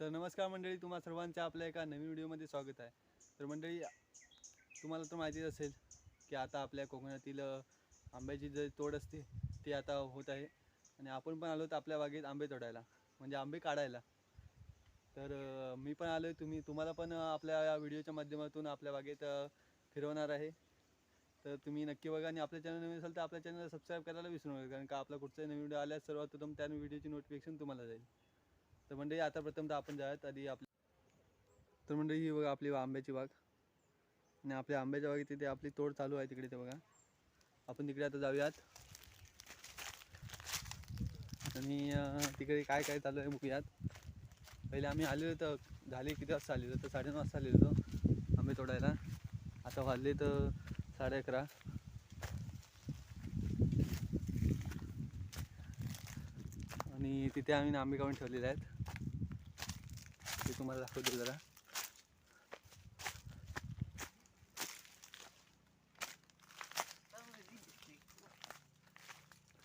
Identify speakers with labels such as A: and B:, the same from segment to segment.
A: तर नमस्कार मंडळी तुम्हा सर्वांचं आपल्या एका नवीन व्हिडिओमध्ये स्वागत आहे. तर मंडळी तुम्हाला तर माहितीच असेल की आता आपल्या कोकणातील आंब्याची जी तोड असते ती आता होत आहे. आणि आपण पण आलो तर आपल्या बागेत आंबे तोडायला म्हणजे आंबे काढायला. तर मी पण आलो तुम्ही तुम्हाला पण आपल्या या व्हिडिओच्या माध्यमातून आपल्या बागेत फिरवणार आहे. तर तुम्ही नक्की बघा आणि आपल्या चॅनल नवीन असेल तर आपल्या चॅनलला सबस्क्राईब करायला विसरू नका कारण का आपला कुठचाही नवीन व्हिडिओ आल्यास सर्वात प्रथम त्या व्हिडिओची नोटिफिकेशन तुम्हाला जाईल. तर मंडळी आता प्रथम तर आपण जाऊयात आधी आपल्या तर मंडळी ही बघा आपली आंब्याची बाग. आणि आपल्या आंब्याच्या बागेत तिथे आपली तोड चालू आहे तिकडे ते बघा. आपण तिकडे आता जाऊयात. आणि तिकडे काय काय चालू आहे बघूयात. पहिले आम्ही आलेलो तर झाले किती वाजता आलेलो तर साडेनऊ वाजता आलेलो होतो आंबे तोडायला. आता वाजले तर साडे अकरा. आणि तिथे आम्ही आंबे काढून ठेवलेले आहेत. तुम्हाला दाखवतो जरा.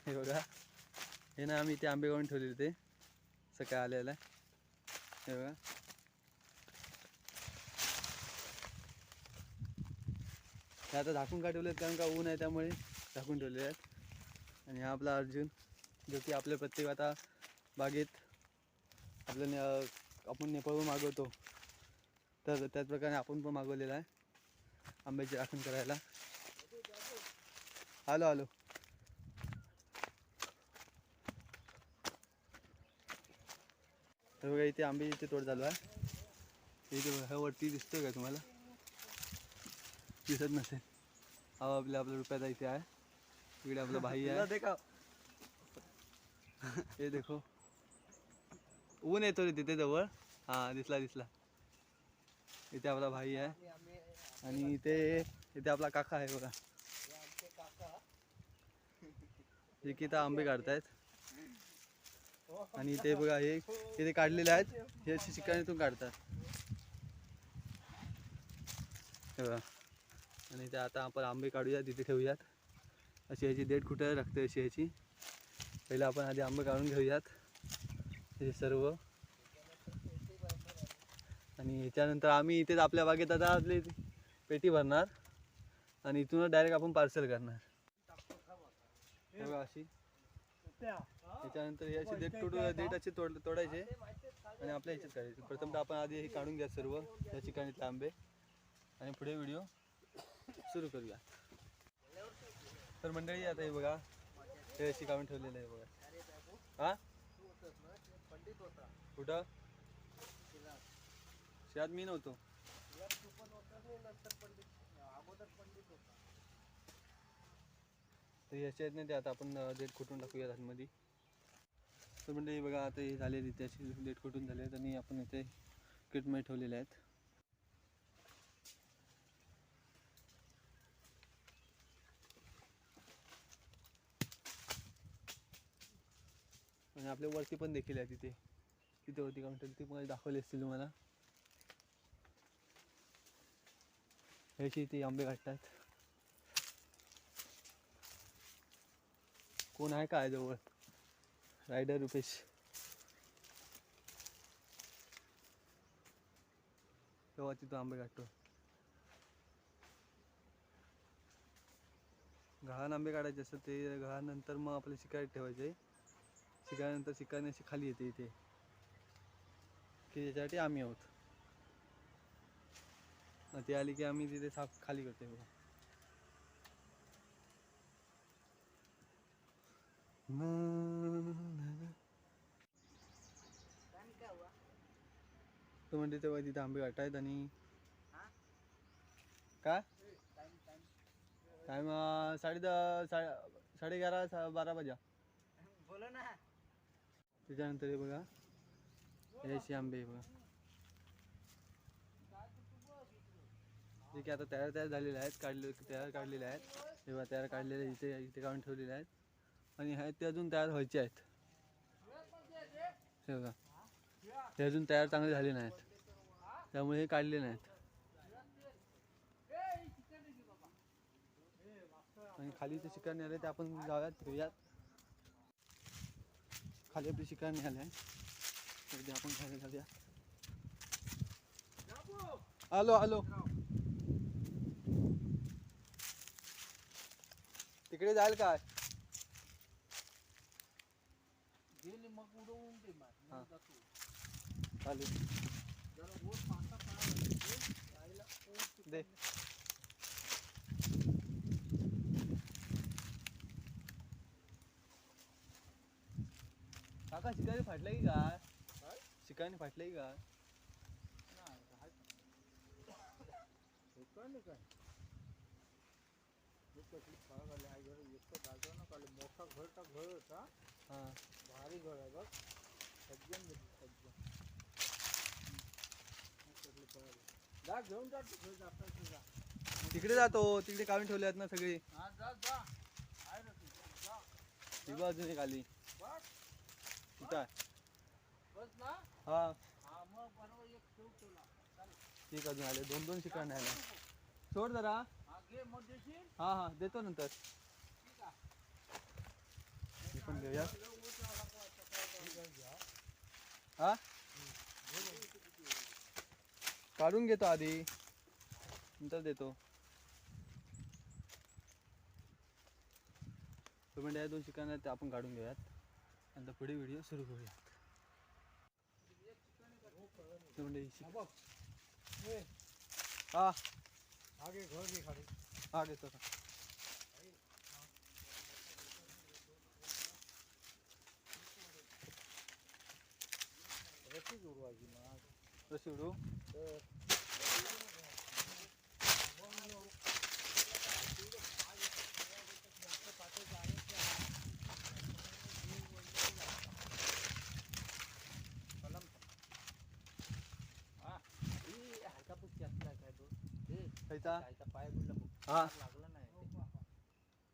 A: हे बघा. हे ना आम्ही ते आंबे काढून ठेवलेले ते. सकाळ आलेला हे बघा. हे आता झाकून का ठेवलेत कारण का ऊन आहे त्यामुळे झाकून ठेवलेले आहेत. आणि हा आपला अर्जुन जो की आपल्या प्रत्येक आता बागेत आपल्या आपण नेपाळहून मागवतो. तर त्याच प्रकारे आपण पण मागवलेला आहे. आंब्याची राखण करायला. आलो आलो. तर बघा इथे आंब्याची तोड चालू आहे. इथे बघा हा वरती दिसतोय का तुम्हाला? दिसत नसेल. हा आपल्या आपल्या रुपयाचा इथे आहे. इकडे आपला भाई आहे. हे देखो. ऊन येतो रे तिथे जवळ. हा दिसला दिसला. इथे आपला भाई आहे. आणि इथे इथे आपला काका आहे बघा. जे की इथं आंबे काढतायत. आणि इथे बघा हे इथे काढलेले आहेत. हे असे शिकाणीतून काढतात. बघा. आणि इथे आता आपण आंबे काढूयात तिथे ठेवूयात. अशी ह्याची देठ कुठे लागते अशी ह्याची? पहिलं आपण आधी आंबे काढून घेऊयात. हे सर्व. आणि ह्याच्यानंतर आम्ही इथेच आपल्या बागेत आता आपली पेटी भरणार. आणि इथूनच डायरेक्ट आपण पार्सल करणार. हे बघा अशी. त्याच्यानंतर हे अशी देठ तोडू देठ असे तोड तोडायचे. आणि आपल्या ह्याच्यात काढायचे प्रथम तर आपण आधी हे काढून घ्या सर्व. या ठिकाणी आंबे आणि पुढे व्हिडिओ सुरू करूया. तर मंडळी आता हे बघा. हे अशी काढून ठेवलेलं आहे बघा. हां? कुठं? शाळेत मी नव्हतो. तर याचे आहेत ना ते आता आपण डेट कुठून टाकूया आतमध्ये तर म्हणजे बघा आता हे झाले अशी डेट कुठून झाले आणि आपण इथे किटमध्ये ठेवलेले आहेत. आणि आपल्या वरती पण देखील आहे तिथे. तिथे वरती म्हणतात ती पण दाखवली असतील तुम्हाला. ह्याची ते आंबे काढतात. कोण आहे काय जवळ रायडर रुपेश तेव्हा तिथं आंबे काढतो. घाण आंबे काढायचे असतात ते. गहाणनंतर मग आपले शिकायला ठेवायचे. शिकायनंतर शिकायने अशी खाली येते इथे. की त्याच्यासाठी आम्ही आहोत. ती ते आली की आम्ही तिथे साफ खाली करते बघा. तो म्हणते तेव्हा तिथे आंबे वाटायत आणि काय टाइम साडे दहा साडे साडे सा- बारा वाजा
B: बोला ना.
A: त्याच्यानंतर हे बघा. हे आंबे बघा. जे की आता तयार तयार झालेले आहेत काढले तयार काढलेले आहेत. तेव्हा तयार काढलेले इथे इथे काढून ठेवलेले आहेत. आणि ह्या ते अजून तयार व्हायचे आहेत. हे बघा. ते अजून तयार चांगले झाले नाहीत. त्यामुळे हे काढले नाहीत. आणि खाली ते शिकार आले ते आपण जाऊयात घेऊयात खाली आपली शिकार आले आहे ते आपण खायला जाऊया आलो आलो तिकडे जाईल काय
B: गेले मग उडवून दे मार.
A: हा.
B: मग जातो.
A: चालेल
B: जरा वर पाटा पडायला लागते. जायला ऊन तिकडे
A: दे काका शिकारी फाटलं की काय
B: काय?
A: शिकारी फाटलं की काय
B: नाही, राहाय. हे काय नाही काय. हे कसली फळं आली आहे घर. इतकं दाखव ना खाली. मोठा घरचा घर होता.
A: हा.
B: भारी घर आहे बघ. सज्जन घेतलं, सज्जन. जा घेऊन जा तू घर जाता जा.
A: तिकडे जातो. तिकडे काढून ठेवले आहेत ना सगळे.
B: हा जा जा. आहे ना तिथे. जा.
A: ती अजून एक आली.
B: ना.
A: हा.
B: हा
A: ठीक अजून आले दोन दोन शिकायला आले सोड जरा.
B: हा
A: हा हा. देतो नंतर.
B: ठीक आहे.
A: हे पण घेऊया. हा? काढून घेतो आधी. नंतर देतो. तो म्हणजे या दोन शिकायला ते आपण काढून घेऊयात. नंतर पुढे व्हिडिओ सुरू करूयात तो म्हणजे ही.
B: घे घर घे खाली.
A: हा घेतो का
B: रशी उडवायची मग.
A: रशी उडू
B: तर पाय.
A: हा.
B: लागला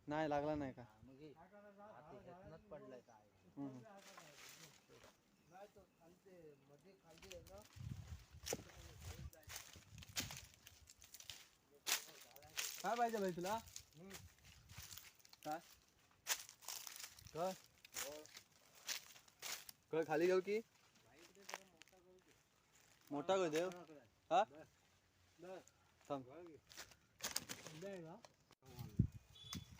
B: नाही
A: लागला नाही का?
B: मग हे. ते ह्यातनंच पडलाय काय.
A: हम्म. पाहिजे भाई तुला? काय? कळ. कळ खाली घेऊ की? मोठा कळ देव. हा? थांब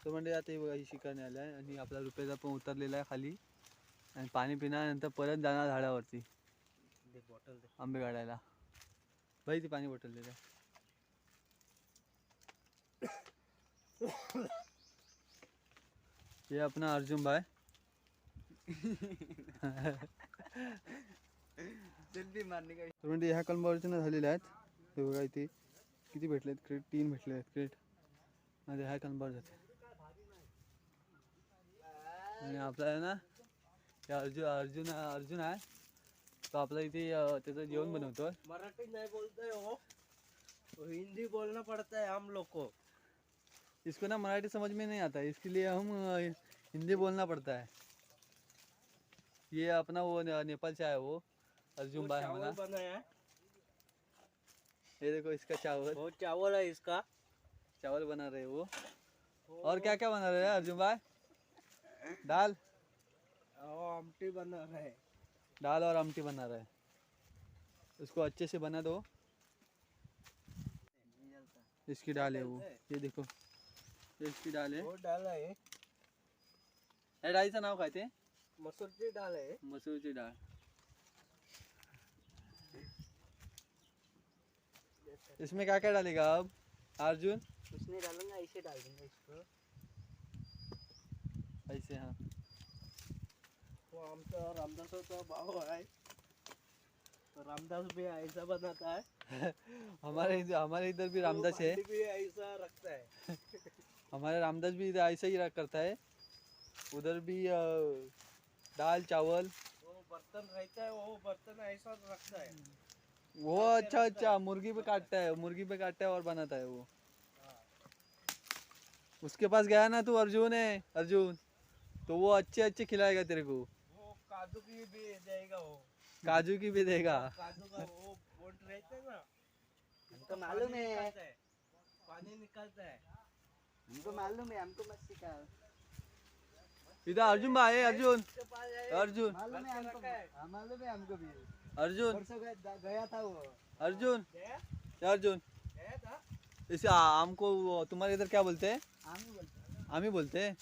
A: तर म्हणजे आता हे बघा ही शिकाने आल्या आहे आणि आपला रुपयाचा पण उतरलेला आहे खाली. आणि पाणी पिण्यानंतर परत जाणार झाडावरती.
B: बॉटल
A: आंबे काढायला. बाई ती पाणी बॉटल दिलं ये अपना अर्जुन भाई. म्हणजे ह्या कलमावरच्या झालेल्या आहेत. हे बघा इथे. किती भेटलेत क्रेट तीन भेटले आहेत क्रेट. आणि ह्या कलमावर जाते आणि आपला आहे ना अर्जुन अर्जुन अर्जुन आहे. तो आपला इथे त्याचं जेवण बनवतो
B: मराठी नहीं बोलते हो. तो हिंदी बोलना पड़ता है हम लोग को
A: इसको ना मराठी समझ में नहीं आता. इसके लिए हम हिंदी बोलना पड़ता है. ये अपना वो नेपाल से आया वो. अर्जुन भाई हमारा.
B: बनाया
A: ये देखो इसका चावल।
B: वो चावल है इसका।
A: चावल बना रहे वो। और क्या क्या बना रहे हैं अर्जुन भाई? दाल?
B: आमटी बना रहे
A: दाल और आमटी बना रहे उसको अच्छे से बना दो। इसकी दाल है वो। ये देखो। ये इसकी दाल है।
B: वो डाला है।
A: या डाळीचं नाव काय ते
B: मसूर की डाल है।
A: मसूरची डाळ इसमें क्या क्या डालेगा अब? अर्जुन?
B: उसने डालूँगा ऐसे डाल दूँगा इसको।
A: ऐसे हाँ।
B: वो आमचा रामदासाचा भाव आहे तो रामदास भी ऐसा बनाता है।
A: हमारे इधर हमारे इधर भी रामदास है।
B: भी ऐसा रखता है।
A: हमारे रामदास भी इधर ऐसा ही करता है। उधर भी दाल चावल।
B: वो बर्तन रहता है वो बर्तन ऐसा रखता है।
A: वो अच्छा अच्छा मुर्गी पे काटता है मुर्गी पे काटता है और बनाता है वो। उसके पास गया ना तू अर्जुन है अर्जुन। तो वो अच्छे अच्छे खिलाएगा तेरे को।
B: वो काजू की भी देगा वो।
A: काजू की भी देगा।
B: काजू का वो बोट रहता है ना
C: हमको मालूम है।
B: पानी निकालता है।
C: हमको मालूम है हमको मत सिखाओ।
A: इधर अर्जुन भाई अर्जुन। अर्जुन।
C: मालूम है हमको। हाँ, मालूम है हमको भी।
A: अर्जुन।
C: गया गया था वो।
A: अर्जुन। अर्जुन? इसे आम को तुम्हारे इधर क्या बोलते हैं?
C: हम बोलते।
A: आम ही बोलते हैं?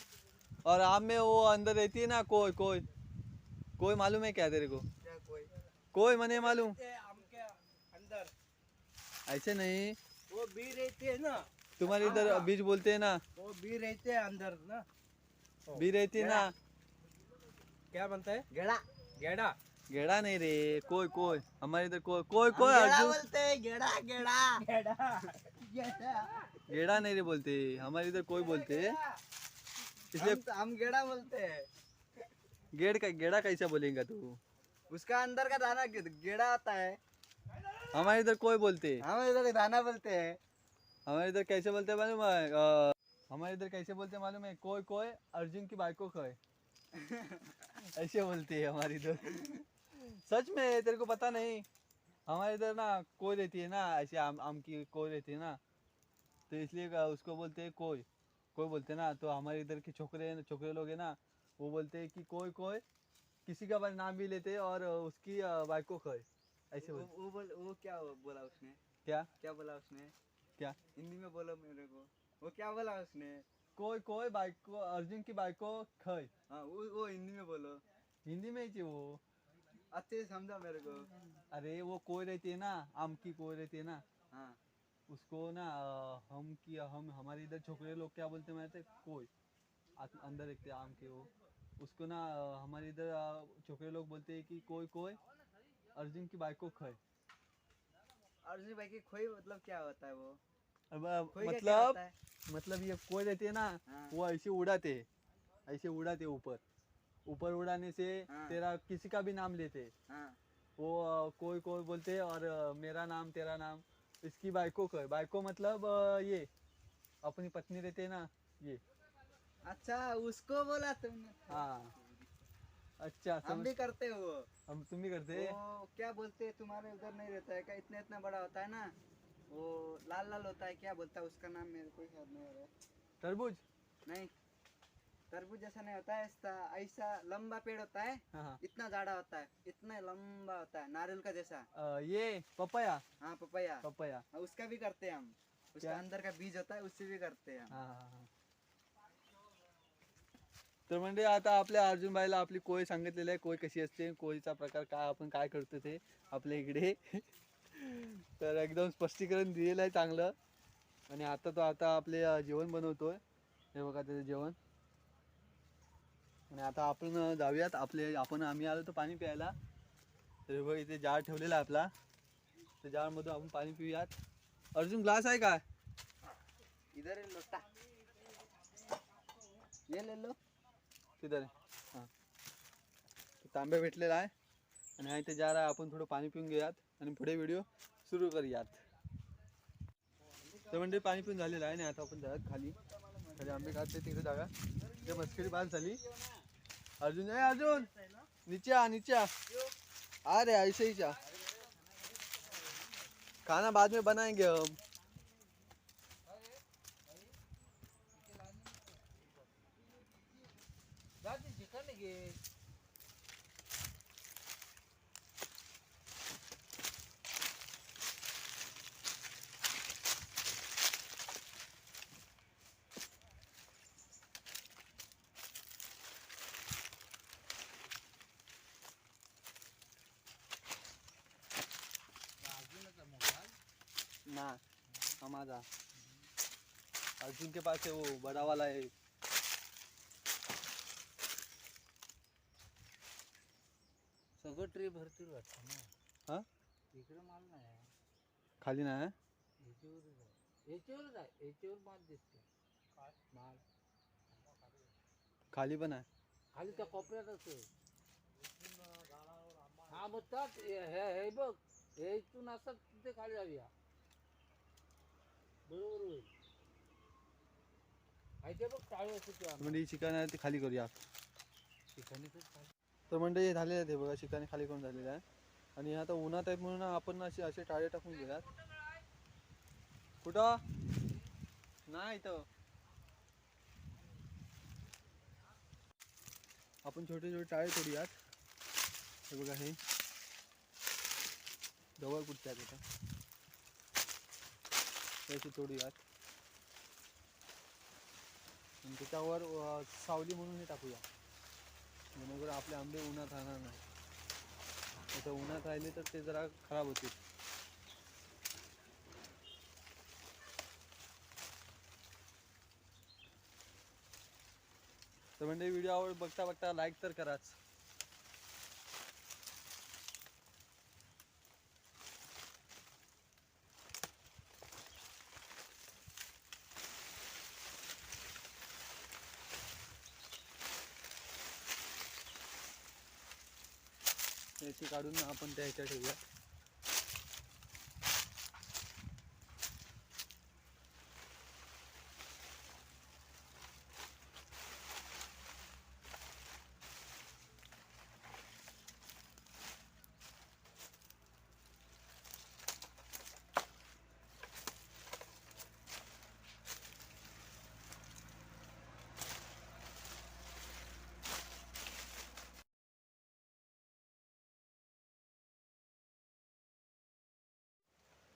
A: और आम में वो अंदर रहती है ना कोई कोई। कोई मालूम है क्या तेरे को?
C: कोई?
A: कोई मने मालूम।
B: अंदर।
A: ऐसे नहीं।
B: वो बी रहती है ना।
A: तुम्हारे इधर बीज बोलते हैं ना।
B: वो बी रहते हैं अंदर ना।
A: बी रहती है ना।
B: क्या बनता है?
C: गेड़ा।
B: गेड़ा।
A: गेड़ा नहीं रे कोई कोई हमारे इधर कोई कोई कोई अर्जुन।
C: बोलते हैं गेड़ा गेड़ा।
B: गेड़ा।
C: गेड़ा।
A: गेड़ा नहीं रे बोलते हमारे इधर कोई बोलते। हैं इसलिए
C: हम, गेड़ा बोलते हैं।
A: गेड़ का गेड़ा कैसा बोलेगा तू?
C: उसका अंदर का दाना गेड़ा आता है।
A: हमारे इधर कोई बोलते।
C: हम इधर दाना बोलते हैं।
A: हमारे इधर कैसे बोलते हैं मालूम है? हमारे इधर कैसे बोलते हैं मालूम है? कोई कोई अर्जुन की बाइको खोए। ऐसे बोलते हैं हमारे इधर। सच में तेरे को पता नहीं। हमारे इधर ना कोई रहती है ना ऐसे आम आम की कोई रहती है ना। तो इसलिए उसको बोलते हैं कोई कोई बोलते ना तो हमारे इधर के छोकरे छोकरे लोग हैं ना वो बोलते हैं कि कोई कोई किसी का नाम भी लेते हैं और उसकी बाइको खोए ऐसे
C: वो, वो बोल वो क्या बोला उसने?
A: क्या?
C: क्या बोला उसने?
A: क्या?
C: हिंदी में बोलो मेरे को। वो क्या बोला उसने?
A: कोई कोई बाइक को अर्जुन की बाइको खय
C: हाँ वो वो हिंदी में बोलो।
A: हिंदी में ही वो।
C: अच्छे से समझा मेरे को।
A: अरे वो कोई रहती है ना आम की कोई रहती है ना
C: हाँ।
A: उसको ना हम की हम हमारे इधर छोकरे लोग क्या बोलते हैं कोई अंदर रखते हैं आम के वो उसको ना हमारे इधर छोकरे लोग बोलते हैं कि कोई कोई अर्जुन की बाइको खय
C: अर्जुन भाई की खोई मतलब क्या होता है वो?
A: अब,
C: का
A: मतलब मतलब ये कोई रहती है ना
C: हाँ।
A: वो ऐसे उड़ाते ऐसे उड़ाते ऊपर। ऊपर उड़ाने से
C: हाँ।
A: तेरा किसी का भी नाम लेते। हाँ। वो कोई कोई बोलते और मेरा नाम तेरा नाम। इसकी बाइको को बाइको मतलब ये अपनी पत्नी रहते ना ये।
C: अच्छा उसको बोला तुमने।
A: हाँ। अच्छा
C: हम भी करते हो
A: हम तुम भी करते हैं?
C: वो क्या बोलते हैं तुम्हारे उधर नहीं रहता है क्या? इतना इतना बड़ा होता है ना? वो लाल लाल होता है क्या बोलता है? उसका नाम मेरे को याद नहीं आ रहा है।
A: तरबूज?
C: नहीं। तरबूज जैसा नहीं होता है ऐसा ऐसा लंबा पेड़ होता है
A: हाँ
C: इतना जाड़ा होता है इतना लंबा होता है नारियल का जैसा।
A: अ, ये पपया।
C: हाँ पपैया।
A: पपया।
C: उसका भी करते हैं हम। उसका? अंदर का बीज होता है उससे भी करते हैं
A: हा हा हा। तर म्हणजे आता आपल्या अर्जुन भाईला आपली कोय सांगितलेली आहे कोय कशी असते कोयीचा प्रकार काय आपण काय करतो ते आपल्या इकडे. तर एकदम स्पष्टीकरण दिलेलं आहे चांगलं. आणि आता तो आता आपले जेवण बनवतोय. हे बघा त्याचं जेवण. आणि आता आपण जाऊयात. आपले आपण आम्ही आलो तर पाणी प्यायला. तर बघ इथे जार ठेवलेला आहे आपला. त्या जारमधून आपण पाणी पिऊयात. अर्जुन ग्लास आहे काय
C: इधर लोटा. ये ले लो.
A: हां. तांब्या भेटलेला आहे. आणि हा इथे जार आहे. आपण थोडं पाणी पिऊन घेऊयात आणि पुढे व्हिडिओ सुरू करूयात. तर म्हणजे पाणी पिऊन झालेलं आहे. आणि आता आपण जाऊयात खाली. खाली आंबे खाते तिकडे जागा. ते मस्करी बाद झाली. अर्जुन ए अर्जुन नीचा नीचा. अरे ऐसे ही जा खाना बाद में बनाएंगे हम. ना है वो बड़ा वाला है।
C: सगळं ट्री भरतील वाटतं ना?
A: हा?
C: इकडे माल नाही
A: खाली ना है
C: याच्यावरच आहे. याच्यावरच आहे. याच्यावर माल दिसते माल.
A: खाली पण आहे.
C: खाली त्या कोपऱ्यातच आहे हा मग त्यात हे हे- हे बघ. हे इथून असं तिथे खाली जाऊया. बरोबर होईल.
A: म्हणजे चिकन आहे ते खाली करूया. तर म्हणजे हे झालेलं आहे ते बघा चिकन खाली करून झालेलं आहे. आणि आता उन्हात आहे म्हणून आपण असे असे टाळे टाकून गेलात कुठं? नाही इथं. आपण छोटे छोटे टाळे तोडूयात. हे बघा हे. जवळ कुठचे आहेत आता असे तोडूयात. आणि त्याच्यावर सावली म्हणून हे टाकूया. म्हणजे जेणेकरून आपले आंबे उन्हात राहणार नाही. आता उन्हात राहिले तर ते जरा खराब होतील. तर म्हणजे व्हिडिओ आवड बघता बघता लाईक तर कराच याची काढून आपण त्या ह्याच्या ठेवूया.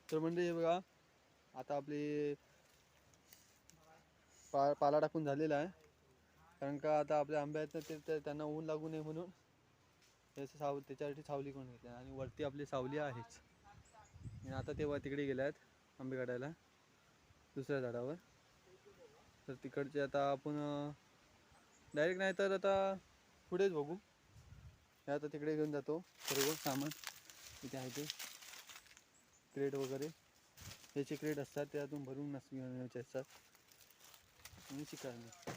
A: तर म्हणजे हे बघा आता आपली पा पाला टाकून झालेला आहे. कारण का आता आपल्या आंबे आहेत ना ते त्यांना ऊन लागू नये म्हणून त्याचं साव त्याच्यासाठी सावली करून घेतली आणि वरती आपली सावली आहेच. आणि आता ते तिकडे गेले आहेत आंबे काढायला. दुसऱ्या झाडावर. तर तिकडचे आता आपण डायरेक्ट नाही तर आता पुढेच बघू. हे आता तिकडे घेऊन जातो सर्व सामान. इथे आहे ते. क्रेट वगैरे याचे क्रेट असतात त्यातून भरून नस घेऊन यायचे असतात. आणि चिकायला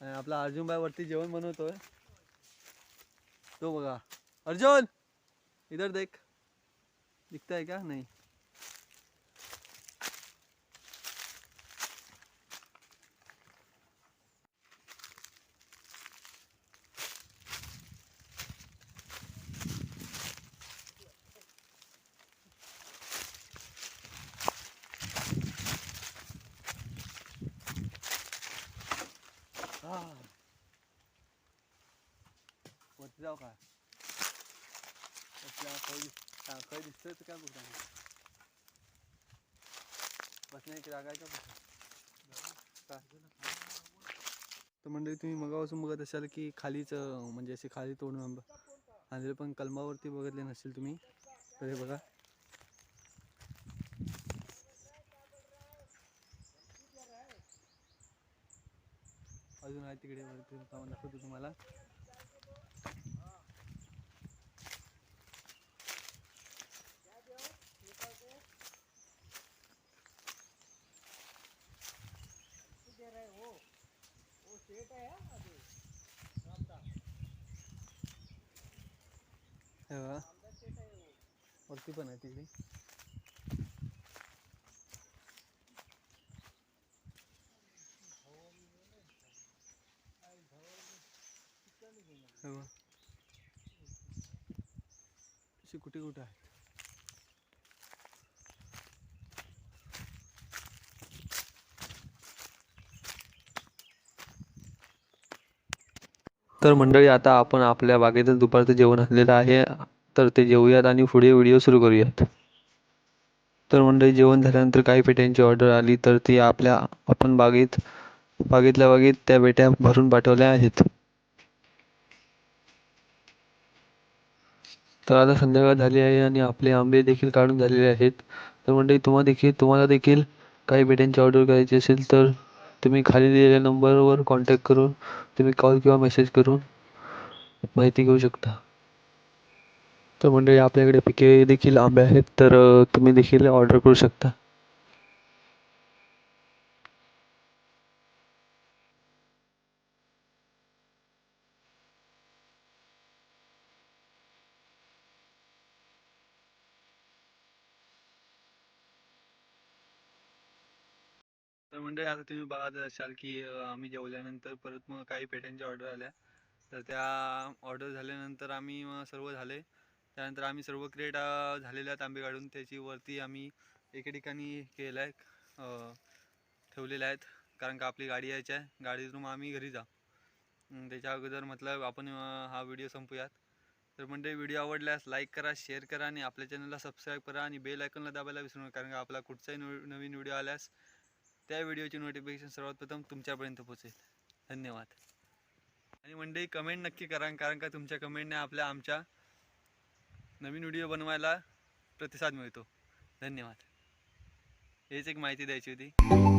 A: आणि आपला अर्जुनबाई वरती जेवण बनवतोय. तो बघा. अर्जुन! इधर देख. दिखता है क्या नहीं Ah. वरती जाऊ का? वरती जाऊ, खाई दिस- हा, खाई दिसतोय तर काय जागा आहे का तर मंडळी तुम्ही मगापासून बघत असाल की खालीच म्हणजे असे खाली तोडून आणले पण कलमावरती बघितले नसेल तुम्ही. तर हे बघा. अजून आहे तिकडे वरती दाखवतो तुम्हाला. वरती पण आहे तिकडे कुठे कुठे आहेत? तर मंडळी आता आपण आपल्या बागेतच दुपारचं जेवण आणलेलं आहे. तर ते जेवूयात आणि पुढे व्हिडिओ सुरू करूयात. तर मंडळी जेवण झाल्यानंतर काही पेट्यांची ऑर्डर आली तर ती आपल्या आपण बागेत बागेतल्या बागेत त्या पेट्या भरून पाठवल्या आहेत. तर आता संध्याकाळ झाली आहे आणि आपले आंबे देखील काढून झालेले आहेत. तर मंडळी तुम्हाला देखील तुम्हाला देखील काही पेट्यांची ऑर्डर करायची असेल तर तुम्ही खाली दिलेल्या नंबरवर कॉन्टॅक्ट करून तुम्ही कॉल किंवा मेसेज करून माहिती घेऊ शकता. तर मंडळी आपल्याकडे पिके देखील आंबे आहेत तर तुम्ही देखील ऑर्डर करू शकता. आता तुम्ही बघत असाल की आम्ही जेवल्यानंतर परत मग काही पेट्यांच्या ऑर्डर आल्या. तर त्या ऑर्डर झाल्यानंतर आम्ही मग सर्व झाले. त्यानंतर आम्ही सर्व क्रेट झालेल्या आहेत आंबे काढून त्याची वरती आम्ही एके ठिकाणी केलं आहे ठेवलेल्या आहेत. कारण का आपली गाडी यायची आहे. गाडीतून मग आम्ही घरी जा. त्याच्या अगोदर म्हटलं आपण हा व्हिडिओ संपूयात. तर म्हणजे व्हिडिओ आवडल्यास लाईक करा शेअर करा आणि आपल्या चॅनलला सबस्क्राईब करा आणि बेल आयकनला दाबायला विसरू नका. कारण का आपला कुठचाही नवीन व्हिडिओ आल्यास त्या व्हिडिओची नोटिफिकेशन सर्वात प्रथम तुमच्यापर्यंत पोहोचेल. धन्यवाद. आणि मंडळी कमेंट नक्की करा कारण का तुमच्या कमेंटने आपल्या आमच्या नवीन व्हिडिओ बनवायला प्रतिसाद मिळतो. धन्यवाद. हेच एक माहिती द्यायची होती.